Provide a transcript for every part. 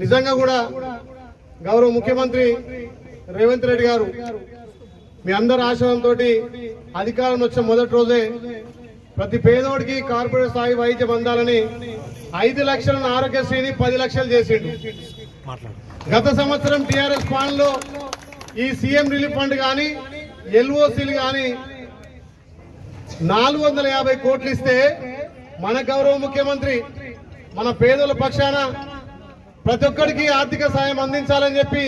నిజంగా కూడా గౌరవ ముఖ్యమంత్రి రేవంత్ రెడ్డి గారు మీ అందరి ఆశయంతో అధికారం వచ్చిన మొదటి రోజే ప్రతి పేదోడికి కార్పొరేట్ స్థాయి వైద్యం అందాలని ఐదు లక్షలను ఆరోగ్యశ్రీని పది లక్షలు చేసిండు. గత సంవత్సరం టిఆర్ఎస్ పాలనలో ఈ సీఎం రిలీఫ్ ఫండ్ కానీ ఎల్ఓసీలు కానీ నాలుగు వందల యాభై కోట్లు ఇస్తే మన గౌరవ ముఖ్యమంత్రి మన పేదల పక్షాన ప్రతి ఒక్కరికి ఆర్థిక సాయం అందించాలని చెప్పి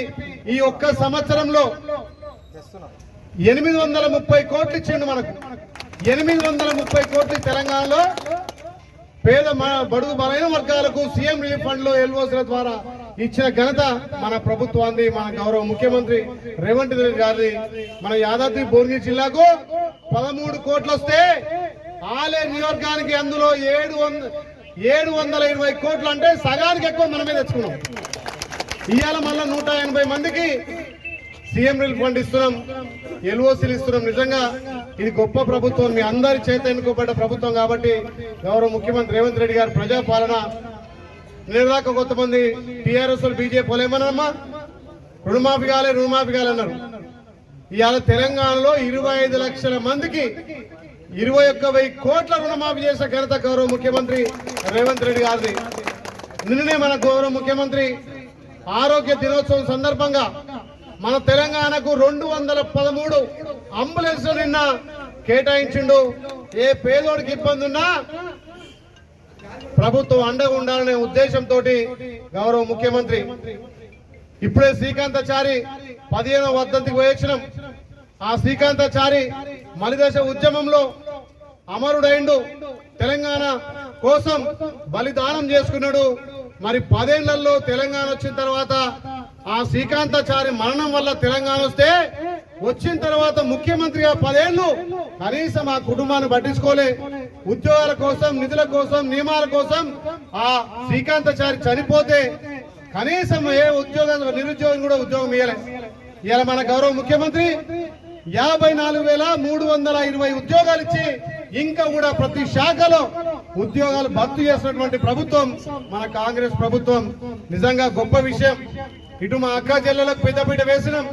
ఈ ఒక్క సంవత్సరంలో ఎనిమిది వందల ముప్పై కోట్లు ఇచ్చిండు మనకు. ఎనిమిది వందల ముప్పై కోట్లు తెలంగాణలో పేద బడుగు బలైన వర్గాలకు సీఎం రిలీఫ్ ఫండ్లో ఎల్ఓసీల ద్వారా ఇచ్చిన ఘనత మన ప్రభుత్వాన్ని మన గౌరవ ముఖ్యమంత్రి రేవంత్ రెడ్డి గారి మన యాదాద్రి భువనగిరి జిల్లాకు పదమూడు కోట్లు వస్తే ఆలే నియోజకానికి అందులో ఏడు వంద ఏడు వందల ఇరవై కోట్లు అంటే సగానికి ఎక్కువ మనమే తెచ్చుకున్నాం. ఇవాళ మళ్ళీ నూట ఎనభై మందికి సీఎం రిలీఫ్ ఫండ్ ఇస్తున్నాం ఎల్ఓసీలు ఇస్తున్నాం. నిజంగా ఇది గొప్ప ప్రభుత్వం మీ అందరి చేత ఎన్నుకోబడ్డ ప్రభుత్వం కాబట్టి గౌరవ ముఖ్యమంత్రి రేవంత్ రెడ్డి గారు ప్రజాపాలన నిన్నదాకా కొంతమంది టీఆర్ఎస్ బీజేపీ ఏమన్నారమ్మా? రుణమాఫీ కాలే రుణమాఫీ కాలన్నారు ఇవాళ తెలంగాణలో ఇరవై ఐదు లక్షల మందికి ఇరవై ఒక్క వెయ్యి కోట్ల రుణమాఫీ చేసిన ఘనత గౌరవ ముఖ్యమంత్రి రేవంత్ రెడ్డి గారిది. నిన్ననే మన గౌరవ ముఖ్యమంత్రి ఆరోగ్య దినోత్సవం సందర్భంగా మన తెలంగాణకు రెండు వందల పదమూడు అంబులెన్స్ నిన్న కేటాయించిండు. ఏ పేదోడికి ఇబ్బంది ఉన్నా ప్రభుత్వం అండగా ఉండాలనే ఉద్దేశంతో గౌరవ ముఖ్యమంత్రి ఇప్పుడే శ్రీకాంతాచారి పదిహేనవ వర్ధంతికి పోయొచ్చినాం. ఆ శ్రీకాంతాచారి మలిదశ ఉద్యమంలో అమరుడైండు. తెలంగాణ కోసం బలిదానం చేసుకున్నాడు. మరి పదేళ్ళలో తెలంగాణ వచ్చిన తర్వాత ఆ శ్రీకాంతాచారి మరణం వల్ల తెలంగాణ వస్తే వచ్చిన తర్వాత ముఖ్యమంత్రిగా పదేళ్ళు కనీసం ఆ కుటుంబాన్ని పట్టించుకోలే. ఉద్యోగాల కోసం నిధుల కోసం నియమాల కోసం ఆ శ్రీకాంతాచారి చనిపోతే కనీసం ఏ ఉద్యోగం నిరుద్యోగం కూడా ఉద్యోగం ఇవ్వలే ఇలా మన గౌరవ ముఖ్యమంత్రి యాభై నాలుగు వేల మూడు వందల ఇరవై ఉద్యోగాలు ఇచ్చి ఇంకా కూడా ప్రతి శాఖలో ఉద్యోగాలు భర్తీ చేసినటువంటి ప్రభుత్వం మన కాంగ్రెస్ ప్రభుత్వం నిజంగా గొప్ప విషయం. ఇటు మా అక్క చెల్లెలకు పెద్దపీట వేసినాం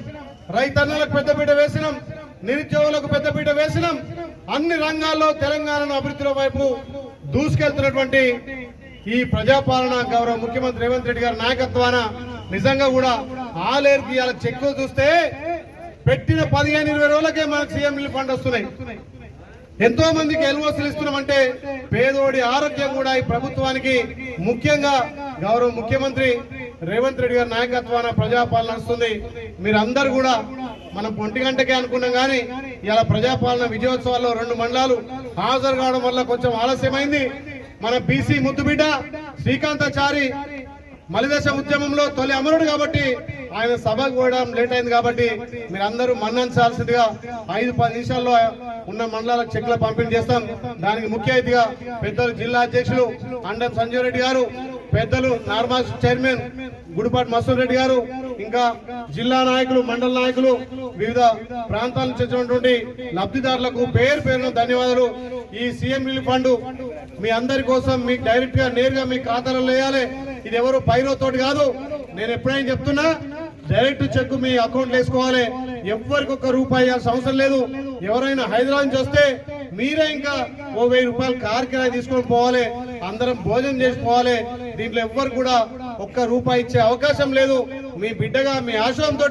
రైతన్నలకు పెద్దపీట వేసినాం నిరుద్యోగులకు పెద్దపీట వేసినాం. అన్ని రంగాల్లో తెలంగాణను అభివృద్ధిలో వైపు దూసుకెళ్తున్నటువంటి ఈ ప్రజాపాలన గౌరవ ముఖ్యమంత్రి రేవంత్ రెడ్డి గారి నాయకత్వాన నిజంగా కూడా ఆలేరు తీయాల చెక్కు చూస్తే పెట్టిన పదిహేను ఇరవై రోజులకే మనకు సీఎం ఫండ్ వస్తున్నాయి. ఎంతో మందికి ఎల్ఓసీలు ఇస్తున్నామంటే పేదోడి ఆరోగ్యం కూడా ఈ ప్రభుత్వానికి ముఖ్యంగా గౌరవ ముఖ్యమంత్రి రేవంత్ రెడ్డి గారి నాయకత్వాన ప్రజాపాలన వస్తుంది మీరందరూ కూడా మనం ఒంటి గంటకే అనుకున్నాం కానీ ఇలా ప్రజాపాలన విజయోత్సవాల్లో రెండు మండలాలు హాజరు కావడం వల్ల కొంచెం ఆలస్యమైంది. మన బీసీ ముద్దుబిడ్డ శ్రీకాంతాచారి మలిదశ ఉద్యమంలో తొలి అమరుడు కాబట్టి ఆయన సభకు పోవడం లేట్ అయింది కాబట్టి మీరందరూ మన్నించాల్సిందిగా ఐదు పది నిమిషాల్లో ఉన్న మండలాలకు చెక్ల పంపిణీ చేస్తాం. దానికి ముఖ్య అతిథిగా పెద్దలు జిల్లా అధ్యక్షులు అండం సంజయ్ రెడ్డి గారు పెద్దలు నార్మాస్ చైర్మన్ గుడిపాటి మసూర్ రెడ్డి గారు ఇంకా జిల్లా నాయకులు మండల నాయకులు వివిధ ప్రాంతాల నుంచి వచ్చినటువంటి లబ్ధిదారులకు పేరు పేరున ధన్యవాదాలు. ఈ సీఎం రిలీఫ్ ఫండ్ మీ అందరి కోసం మీకు డైరెక్ట్గా నేరుగా మీ ఖాతాలో వేయాలి ఇది ఎవరు పైరో తోటి కాదు. నేను ఎప్పుడైనా చెప్తున్నా డైరెక్ట్ చెక్ మీ అకౌంట్ వేసుకోవాలి. ఎవరికి ఒక్క రూపాయి ఇవ్వాల్సిన అవసరం లేదు. ఎవరైనా హైదరాబాద్ నుంచి వస్తే మీరే ఇంకా ఓ వెయ్యి రూపాయలు కార్ కిరాయి తీసుకొని పోవాలి. అందరం భోజనం చేసి పోవాలి. దీంట్లో ఎవ్వరు కూడా ఒక్క రూపాయి ఇచ్చే అవకాశం లేదు. మీ బిడ్డగా మీ ఆశ్రమంతో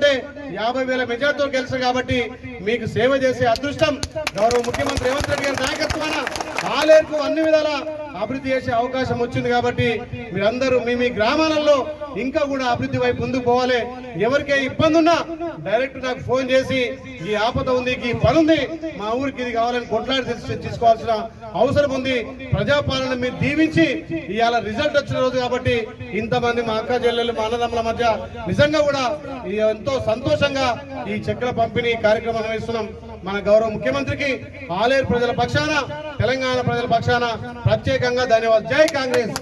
యాభై వేల మెజార్టీతో గెలిచారు కాబట్టి మీకు సేవ చేసే అదృష్టం గౌరవ ముఖ్యమంత్రి రేవంత్ రెడ్డి గారి నాయకత్వాన ఆలేరుకు అన్ని విధాల అభివృద్ధి చేసే అవకాశం వచ్చింది కాబట్టి మీరందరూ మీ మీ గ్రామాలలో ఇంకా కూడా అభివృద్ధి వైపు ముందుకు పోవాలి. ఎవరికే ఇబ్బంది ఉన్నా డైరెక్ట్ నాకు ఫోన్ చేసి ఈ ఆపద ఉంది ఈ పని ఉంది మా ఊరికి ఇది కావాలని కొట్లాడి తీసుకోవాల్సిన అవసరం ఉంది. ప్రజాపాలన మీరు దీవించి ఇవాళ రిజల్ట్ వచ్చిన రోజు కాబట్టి ఇంతమంది మా అక్క చెల్లెలు మా అన్నదమ్ముల మధ్య నిజంగా కూడా ఎంతో సంతోషంగా ఈ చెక్కుల పంపిణీ కార్యక్రమం నిర్వహిస్తున్నాం. మన గౌరవ ముఖ్యమంత్రికి ఆలేరు ప్రజల పక్షాన తెలంగాణ ప్రజల పక్షాన ప్రత్యేకంగా ధన్యవాదాలు. జై కాంగ్రెస్!